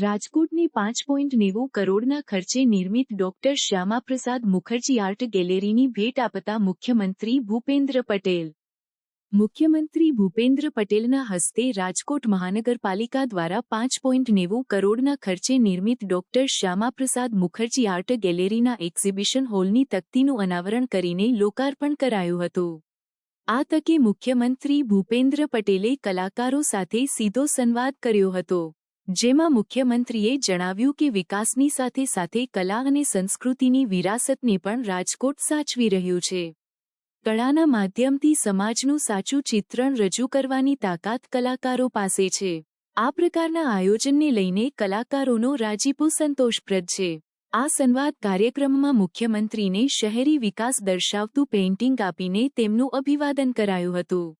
રાજકોટની પાંચ પોઈન્ટ નેવું કરોડના ખર્ચે નિર્મિત ડોક્ટર શ્યામાપ્રસાદ મુખર્જી આર્ટ ગેલેરીની ભેટ આપતા મુખ્યમંત્રી ભૂપેન્દ્ર પટેલ. મુખ્યમંત્રી ભૂપેન્દ્ર પટેલના હસ્તે રાજકોટ મહાનગરપાલિકા દ્વારા પાંચ પોઈન્ટ નેવું કરોડના ખર્ચે નિર્મિત ડોક્ટર શ્યામાપ્રસાદ મુખર્જી આર્ટ ગેલેરીના એક્ઝિબિશન હોલની તકતીનું અનાવરણ કરીને લોકાર્પણ કરાયું હતું. આ તકે મુખ્યમંત્રી ભૂપેન્દ્ર પટેલે કલાકારો સાથે સીધો સંવાદ કર્યો હતો. જેમાં મુખ્યમંત્રીએ જણાવ્યું કે વિકાસની સાથે સાથે કલા અને સંસ્કૃતિની વિરાસતને પણ રાજકોટ સાચવી રહ્યું છે. કળાના માધ્યમથી સમાજનું સાચું ચિત્રણ રજૂ કરવાની તાકાત કલાકારો પાસે છે. આ પ્રકારના આયોજનને લઈને કલાકારોનો રાજીપો સંતોષપ્રદ છે. આ સંવાદ કાર્યક્રમમાં મુખ્યમંત્રીને શહેરી વિકાસ દર્શાવતું પેઇન્ટિંગ આપીને તેમનું અભિવાદન કરાયું હતું.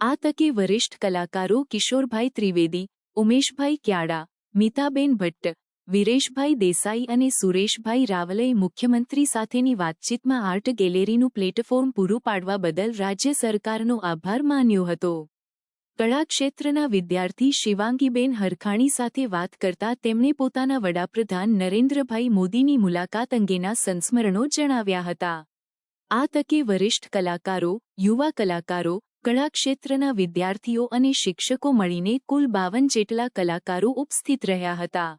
આ તકે વરિષ્ઠ કલાકારો કિશોરભાઈ ત્રિવેદી ઉમેશભાઈ ક્યાડા, મીતાબેન ભટ્ટ, વિરેશભાઈ દેસાઈ અને સુરેશભાઈ રાવલે મુખ્યમંત્રી સાથેની વાતચીતમાં આર્ટ ગેલેરીનું પ્લેટફોર્મ પૂરું પાડવા બદલ રાજ્ય સરકારનો આભાર માન્યો હતો. કળા ક્ષેત્રના વિદ્યાર્થી શિવાંગીબેન હરખાણી સાથે વાત કરતા તેમણે પોતાના વડાપ્રધાન નરેન્દ્રભાઈ મોદીની મુલાકાત અંગેના સંસ્મરણો જણાવ્યા હતા. આ તકે વરિષ્ઠ કલાકારો, યુવા કલાકારો કળા ક્ષેત્રના વિદ્યાર્થીઓ અને શિક્ષકો મળીને કુલ બાવન જેટલા કલાકારો ઉપસ્થિત રહ્યા હતા.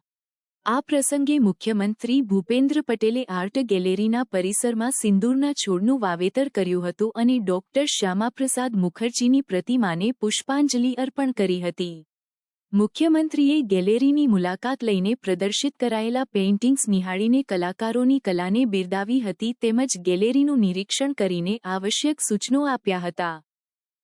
આ પ્રસંગે મુખ્યમંત્રી ભૂપેન્દ્ર પટેલે આર્ટ ગેલેરીના પરિસરમાં સિંદૂરના છોડનું વાવેતર કર્યું હતું અને ડોક્ટર શ્યામાપ્રસાદ મુખર્જીની પ્રતિમાને પુષ્પાંજલિ અર્પણ કરી હતી. મુખ્યમંત્રીએ ગેલેરીની મુલાકાત લઈને પ્રદર્શિત કરાયેલા પેઇન્ટિંગ્સ નિહાળીને કલાકારોની કલાને બિરદાવી હતી તેમજ ગેલેરીનું નિરીક્ષણ કરીને આવશ્યક સૂચનો આપ્યા હતા.